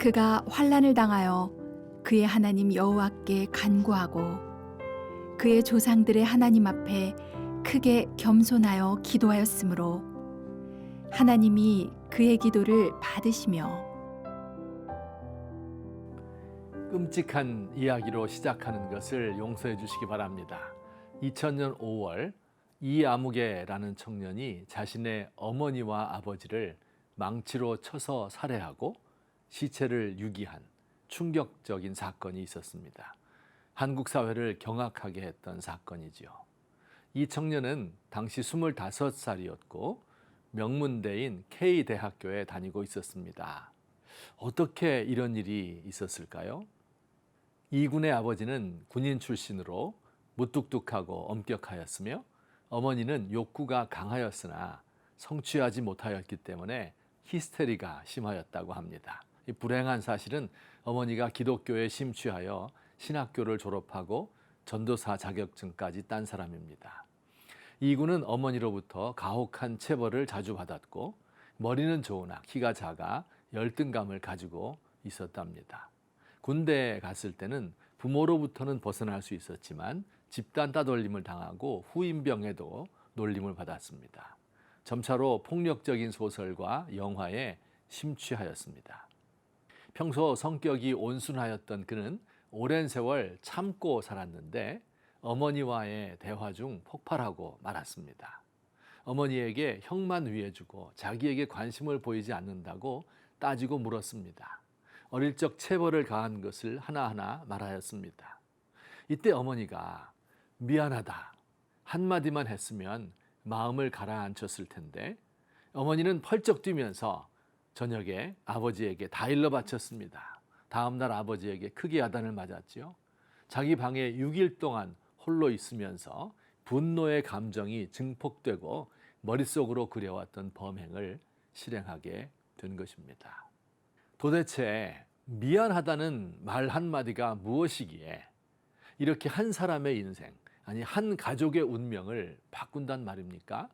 그가 환란을 당하여 그의 하나님 여호와께 간구하고 그의 조상들의 하나님 앞에 크게 겸손하여 기도하였으므로 하나님이 그의 기도를 받으시며 끔찍한 이야기로 시작하는 것을 용서해 주시기 바랍니다. 2000년 5월 이아무개라는 청년이 자신의 어머니와 아버지를 망치로 쳐서 살해하고 시체를 유기한 충격적인 사건이 있었습니다. 한국 사회를 경악하게 했던 사건이지요. 이 청년은 당시 25살이었고 명문대인 K대학교에 다니고 있었습니다. 어떻게 이런 일이 있었을까요? 이군의 아버지는 군인 출신으로 무뚝뚝하고 엄격하였으며 어머니는 욕구가 강하였으나 성취하지 못하였기 때문에 히스테리가 심하였다고 합니다. 이 불행한 사실은 어머니가 기독교에 심취하여 신학교를 졸업하고 전도사 자격증까지 딴 사람입니다. 이군은 어머니로부터 가혹한 체벌을 자주 받았고 머리는 좋으나 키가 작아 열등감을 가지고 있었답니다. 군대에 갔을 때는 부모로부터는 벗어날 수 있었지만 집단 따돌림을 당하고 후임병에도 놀림을 받았습니다. 점차로 폭력적인 소설과 영화에 심취하였습니다. 평소 성격이 온순하였던 그는 오랜 세월 참고 살았는데 어머니와의 대화 중 폭발하고 말았습니다. 어머니에게 형만 위해주고 자기에게 관심을 보이지 않는다고 따지고 물었습니다. 어릴 적 체벌을 가한 것을 하나하나 말하였습니다. 이때 어머니가 미안하다 한마디만 했으면 마음을 가라앉혔을 텐데 어머니는 펄쩍 뛰면서 저녁에 아버지에게 다 일러 바쳤습니다. 다음 날 아버지에게 크게 야단을 맞았지요. 자기 방에 6일 동안 홀로 있으면서 분노의 감정이 증폭되고 머릿속으로 그려왔던 범행을 실행하게 된 것입니다. 도대체 미안하다는 말 한마디가 무엇이기에 이렇게 한 사람의 인생, 아니, 한 가족의 운명을 바꾼단 말입니까?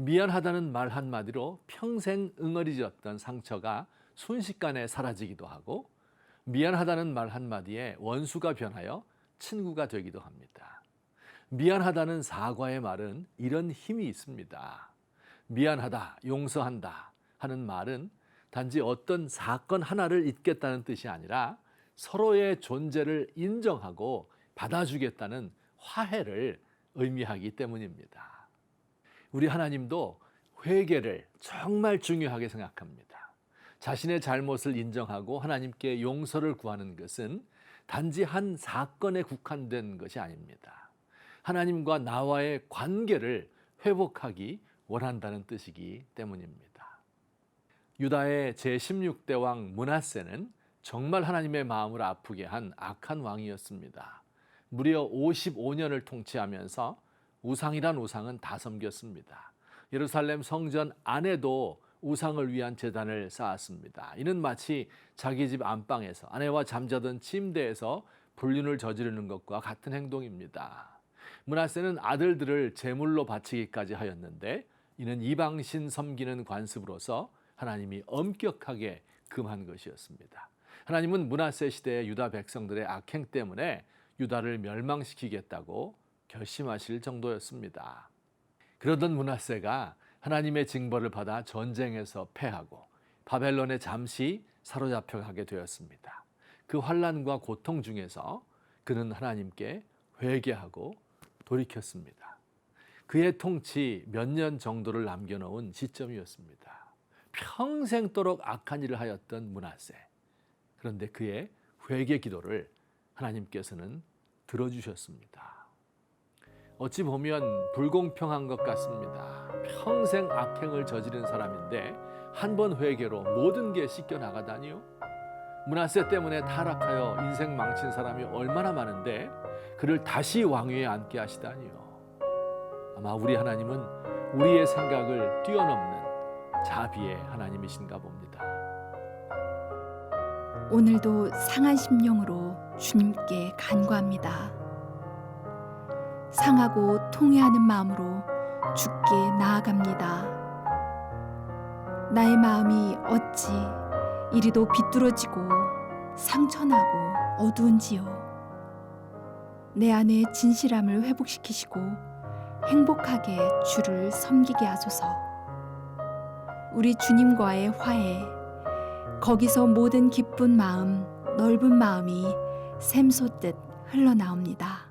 미안하다는 말 한마디로 평생 응어리졌던 상처가 순식간에 사라지기도 하고, 미안하다는 말 한마디에 원수가 변하여 친구가 되기도 합니다. 미안하다는 사과의 말은 이런 힘이 있습니다. 미안하다, 용서한다 하는 말은 단지 어떤 사건 하나를 잊겠다는 뜻이 아니라 서로의 존재를 인정하고 받아주겠다는 화해를 의미하기 때문입니다. 우리 하나님도 회개를 정말 중요하게 생각합니다. 자신의 잘못을 인정하고 하나님께 용서를 구하는 것은 단지 한 사건에 국한된 것이 아닙니다. 하나님과 나와의 관계를 회복하기 원한다는 뜻이기 때문입니다. 유다의 제16대 왕 문하세는 정말 하나님의 마음을 아프게 한 악한 왕이었습니다. 무려 55년을 통치하면서 우상이란 우상은 다 섬겼습니다. 예루살렘 성전 안에도 우상을 위한 재단을 쌓았습니다. 이는 마치 자기 집 안방에서 아내와 잠자던 침대에서 불륜을 저지르는 것과 같은 행동입니다. 문하세는 아들들을 제물로 바치기까지 하였는데 이는 이방신 섬기는 관습으로서 하나님이 엄격하게 금한 것이었습니다. 하나님은 문하세 시대의 유다 백성들의 악행 때문에 유다를 멸망시키겠다고 결심하실 정도였습니다. 그러던 문하세가 하나님의 징벌을 받아 전쟁에서 패하고 바벨론에 잠시 사로잡혀 가게 되었습니다. 그 환란과 고통 중에서 그는 하나님께 회개하고 돌이켰습니다. 그의 통치 몇 년 정도를 남겨놓은 시점이었습니다. 평생도록 악한 일을 하였던 문하세. 그런데 그의 회개 기도를 하나님께서는 들어주셨습니다. 어찌 보면 불공평한 것 같습니다. 평생 악행을 저지른 사람인데 한 번 회개로 모든 게 씻겨 나가다니요. 문하세 때문에 타락하여 인생 망친 사람이 얼마나 많은데 그를 다시 왕위에 앉게 하시다니요. 아마 우리 하나님은 우리의 생각을 뛰어넘는 자비의 하나님이신가 봅니다. 오늘도 상한 심령으로 주님께 간구합니다. 상하고 통회하는 마음으로 주께 나아갑니다. 나의 마음이 어찌 이리도 비뚤어지고 상처나고 어두운지요. 내 안의 진실함을 회복시키시고 행복하게 주를 섬기게 하소서. 우리 주님과의 화해, 거기서 모든 기쁜 마음, 넓은 마음이 샘솟듯 흘러나옵니다.